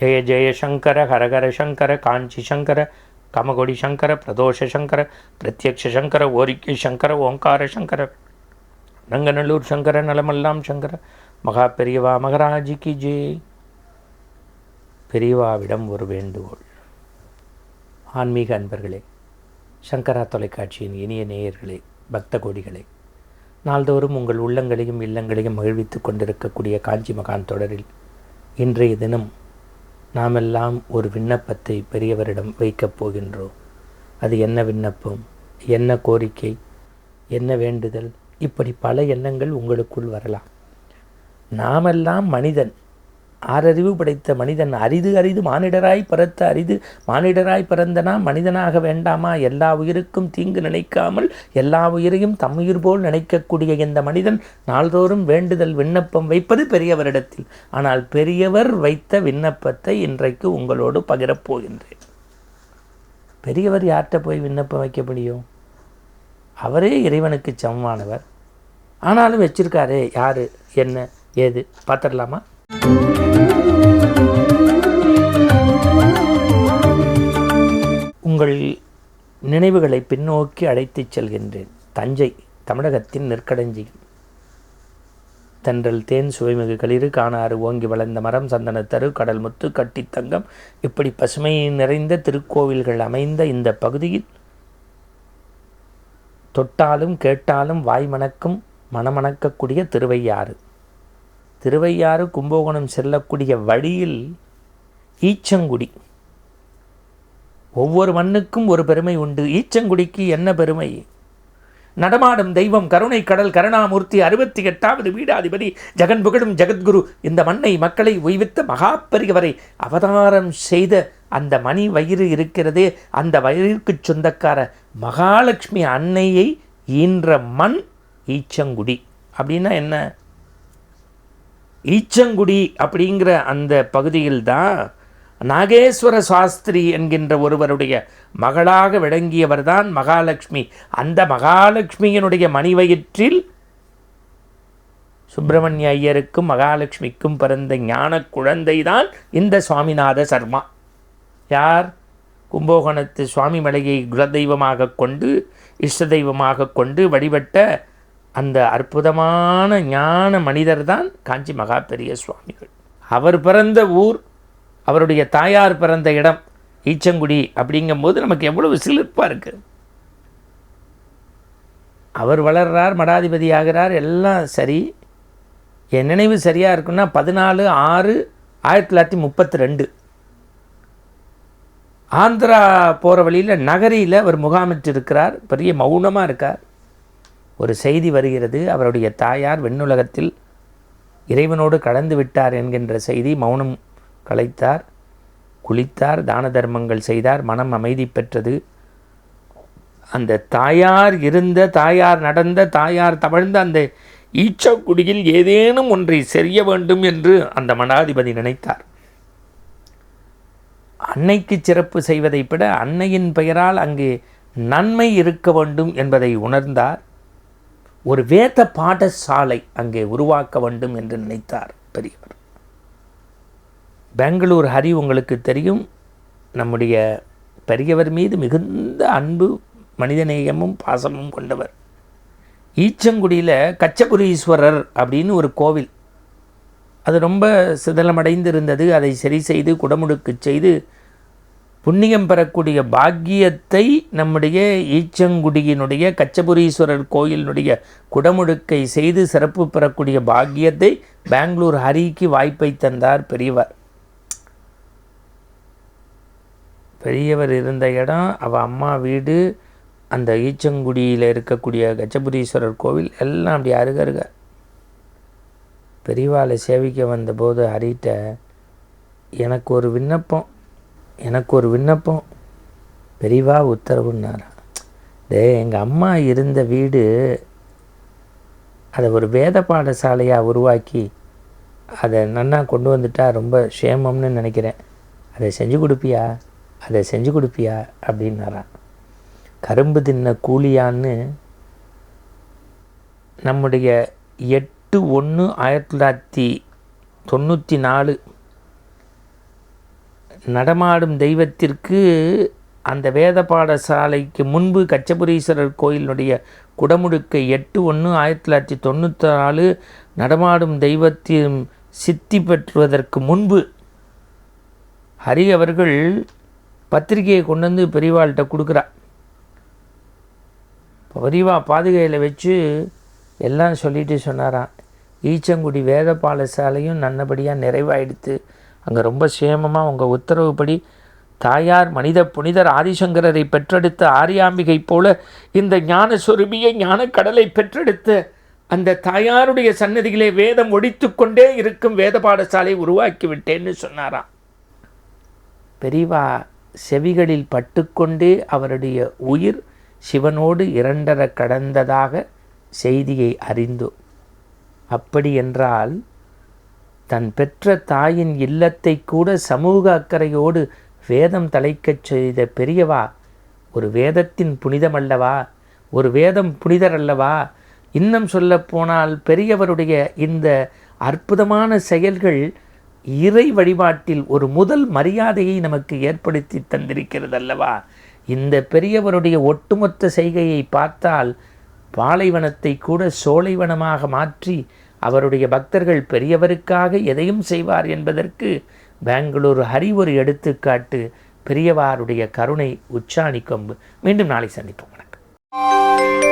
ஜெய ஜெயசங்கர ஹரஹர சங்கர காஞ்சி சங்கர கமகொடி சங்கர பிரதோஷ சங்கர பிரத்யக்ஷ சங்கர ஓரிக்கை சங்கர ஓங்கார சங்கர ரங்கநல்லூர் சங்கர நலமெல்லாம் சங்கர மகா பெரியவா மகராஜிக்கு ஜே பெரியவாவிடம் ஒரு வேண்டுகோள். ஆன்மீக அன்பர்களே சங்கரா தொலைக்காட்சியின் இனிய நேயர்களே பக்த கோடிகளே நாள்தோறும் உங்கள் உள்ளங்களையும் இல்லங்களையும் மகிழ்வித்துக் கொண்டிருக்கக்கூடிய காஞ்சி மகான் தொடரில் இன்றைய தினம் நாமெல்லாம் ஒரு விண்ணப்பத்தை பெரியவரிடம் வைக்கப் போகின்றோம். அது என்ன விண்ணப்பம்? என்ன கோரிக்கை? என்ன வேண்டுதல்? இப்படி பல எண்ணங்கள் உங்களுக்குள் வரலாம். நாமெல்லாம் மனிதன். ஆறறிவு படைத்த மனிதன் அரிது அரிது மானிடராய் பிறத்த அரிது மானிடராய் பிறந்தனா மனிதனாக வேண்டாமா? எல்லா உயிருக்கும் தீங்கு நினைக்காமல் எல்லா உயிரையும் தம்முயிர் போல் நினைக்கக்கூடிய இந்த மனிதன் நாள்தோறும் வேண்டுதல் விண்ணப்பம் வைப்பது பெரியவரிடத்தில். ஆனால் பெரியவர் வைத்த விண்ணப்பத்தை இன்றைக்கு உங்களோடு பகிரப்போகின்றேன் பெரியவர் யார்கிட்ட போய் விண்ணப்பம் வைக்க முடியும்? அவரே இறைவனுக்கு சமமானவர். ஆனாலும் வச்சிருக்காரே யார்? என்ன? ஏது? பார்த்துடலாமா? உங்கள் நினைவுகளை பின்னோக்கி அழைத்துச் செல்கின்றேன். தஞ்சை தமிழகத்தின் நெற்கடஞ்சி தென்றல் தேன் சுவைமிகு களிறு காணாறு ஓங்கி வளர்ந்த மரம் சந்தனத்தரு கடல் முத்து கட்டித்தங்கம் இப்படி பசுமை நிறைந்த திருக்கோவில்கள் அமைந்த இந்த பகுதியில் தொட்டாலும் கேட்டாலும் வாய் மணக்கும் மணமணக்கக்கூடிய திருவையாறு. திருவையாறு கும்பகோணம் செல்லக்கூடிய வழியில் ஈச்சங்குடி. ஒவ்வொரு மண்ணுக்கும் ஒரு பெருமை உண்டு. ஈச்சங்குடிக்கு என்ன பெருமை? நடமாடும் தெய்வம் கருணை கடல் கருணாமூர்த்தி அறுபத்தி எட்டாவது வீடாதிபதி ஜெகன் புகழும் ஜெகத்குரு. இந்த மண்ணை மக்களை உய்வித்த மகாபெரியவரை அவதாரம் செய்த அந்த மணி வயிறு இருக்கிறதே அந்த வயிறுக்கு சொந்தக்கார மகாலட்சுமி அன்னையை ஈன்ற மண் ஈச்சங்குடி. அப்படின்னா என்ன? ஈச்சங்குடி அப்படிங்கிற அந்த பகுதியில்தான் நாகேஸ்வர சாஸ்திரி என்கின்ற ஒருவருடைய மகளாக விளங்கியவர்தான் மகாலட்சுமி. அந்த மகாலட்சுமியினுடைய மணிவயிற்றில் சுப்பிரமணிய ஐயருக்கும் மகாலட்சுமிக்கும் பிறந்த ஞான குழந்தை தான் இந்த சுவாமிநாத சர்மா. யார்? கும்பகோணத்து சுவாமி மலையை குலதெய்வமாக கொண்டு இஷ்ட தெய்வமாக கொண்டு வழிபட்ட அந்த அற்புதமான ஞான மனிதர் தான் காஞ்சி மகா பெரிய சுவாமிகள். அவர் பிறந்த ஊர் அவருடைய தாயார் பிறந்த இடம் ஈச்சங்குடி அப்படிங்கும்போது நமக்கு எவ்வளவு சிலிர்ப்பாக இருக்குது அவர் வளர்றார் மடாதிபதி ஆகிறார் எல்லாம் சரி. என் நினைவு சரியாக இருக்குன்னா பதினாலு ஆறு ஆயிரத்தி தொள்ளாயிரத்தி முப்பத்தி ரெண்டு ஆந்திரா போகிற வழியில் நகரியில் அவர் முகாமிட்டிருக்கிறார் பெரிய மௌனமாக இருக்கார். ஒரு செய்தி வருகிறது. அவருடைய தாயார் வெண்ணுலகத்தில் இறைவனோடு கலந்து விட்டார் என்கின்ற செய்தி மௌனம் கலைத்தார் குளித்தார் தான தர்மங்கள் செய்தார் மனம் அமைதி பெற்றது. அந்த தாயார் இருந்த தாயார் நடந்த தாயார் தவழ்ந்த அந்த ஈச்சக்குடியில் ஏதேனும் ஒன்றை செய்ய வேண்டும் என்று அந்த மடாதிபதி நினைத்தார். அன்னைக்கு சிறப்பு செய்வதை விட அன்னையின் பெயரால் அங்கே நன்மை இருக்க வேண்டும் என்பதை உணர்ந்தார். ஒரு வேத பாடசாலை அங்கே உருவாக்க வேண்டும் என்று நினைத்தார் பெரியவர். பெங்களூர் ஹரி உங்களுக்கு தெரியும். நம்முடைய பெரியவர் மீது மிகுந்த அன்பு மனிதநேயமும் பாசமும் கொண்டவர். ஈச்சங்குடியில் கச்சபுரீஸ்வரர் அப்படின்னு ஒரு கோவில். அது ரொம்ப சிதலமடைந்து இருந்தது அதை சரி செய்து குடமுடுக்கு செய்து புண்ணியம் பெறக்கூடிய பாக்கியத்தை நம்முடைய ஈச்சங்குடியினுடைய கச்சபுரீஸ்வரர் கோயிலினுடைய குடமுழுக்கை செய்து சிறப்பு பெறக்கூடிய பாக்கியத்தை பெங்களூர் ஹரிக்கு வாய்ப்பை தந்தார் பெரியவர். பெரியவர் இருந்த இடம் அவள் அம்மா வீடு அந்த ஈச்சங்குடியில் இருக்கக்கூடிய கச்சபுரீஸ்வரர் கோவில் எல்லாம் அப்படி அருக அருக. பெரியவாளை சேவிக்க வந்தபோது ஹரிட்ட எனக்கு ஒரு விண்ணப்பம் எனக்கு ஒரு விண்ணப்பம். பெரியவா உத்தரவுன்னாராம் டே எங்கள் அம்மா இருந்த வீடு அதை ஒரு வேத பாடசாலையாக உருவாக்கி அதை நன்னா கொண்டு வந்துட்டா ரொம்ப சேமம்னு நினைக்கிறேன். அதை செஞ்சு கொடுப்பியா? அதை செஞ்சு கொடுப்பியா? அப்படின்னாராம் கரும்பு தின்ன கூலியான்னு நம்முடைய எட்டு ஒன்று ஆயிரத்தி தொள்ளாயிரத்தி தொண்ணூற்றி நாலு நடமாடும் தெய்வத்திற்கு அந்த வேத பாடசாலைக்கு முன்பு கச்சபுரீஸ்வரர் கோயிலினுடைய குடமுழுக்கை எட்டு ஒன்று ஆயிரத்தி தொள்ளாயிரத்தி தொண்ணூற்றி நாலு நடமாடும் தெய்வத்தின் சித்தி பெற்றுவதற்கு முன்பு ஹரி அவர்கள் பத்திரிகையை கொண்டு வந்து பெரியவாள்கிட்ட கொடுக்குறா பெரியவா பாதுகையில் வச்சு எல்லாம் சொல்லிட்டு சொன்னாராம். ஈச்சங்குடி வேத பாடசாலையும் நல்லபடியாக நிறைவாயிடுத்து அங்கே ரொம்ப சேமமாக உங்கள் உத்தரவுப்படி தாயார் மனித புனிதர் ஆதிசங்கரரை பெற்றெடுத்த ஆரியாம்பிகை போல இந்த ஞான சொருபியை ஞான கடலை பெற்றெடுத்த அந்த தாயாருடைய சன்னதியிலே வேதம் ஒடித்து கொண்டே இருக்கும் வேத பாடசாலை உருவாக்கி விட்டேன்னு சொன்னாராம். பெரிவா செவிகளில் பட்டுக்கொண்டே அவருடைய உயிர் சிவனோடு இரண்டர கடந்ததாக செய்தியை அறிந்தோம் அப்படி என்றால் தன் பெற்ற தாயின் இல்லத்தை கூட சமூக அக்கறையோடு வேதம் தலைக்கச் செய்த பெரியவா ஒரு வேதத்தின் புனிதமல்லவா ஒரு வேதம் புனிதர் அல்லவா இன்னும் சொல்லப்போனால் பெரியவருடைய இந்த அற்புதமான செயல்கள் இறை வழிபாட்டில் ஒரு முதல் மரியாதையை நமக்கு ஏற்படுத்தி தந்திருக்கிறது அல்லவா இந்த பெரியவருடைய ஒட்டுமொத்த செய்கையை பார்த்தால் பாலைவனத்தை கூட சோலைவனமாக மாற்றி அவருடைய பக்தர்கள் பெரியவருக்காக எதையும் செய்வார் என்பதற்கு பெங்களூரு ஹரி ஒரு எடுத்துக்காட்டு. பெரியவாருடைய கருணை உச்சாணி கொம்பு மீண்டும் நாளை சந்திப்போம். வணக்கம்.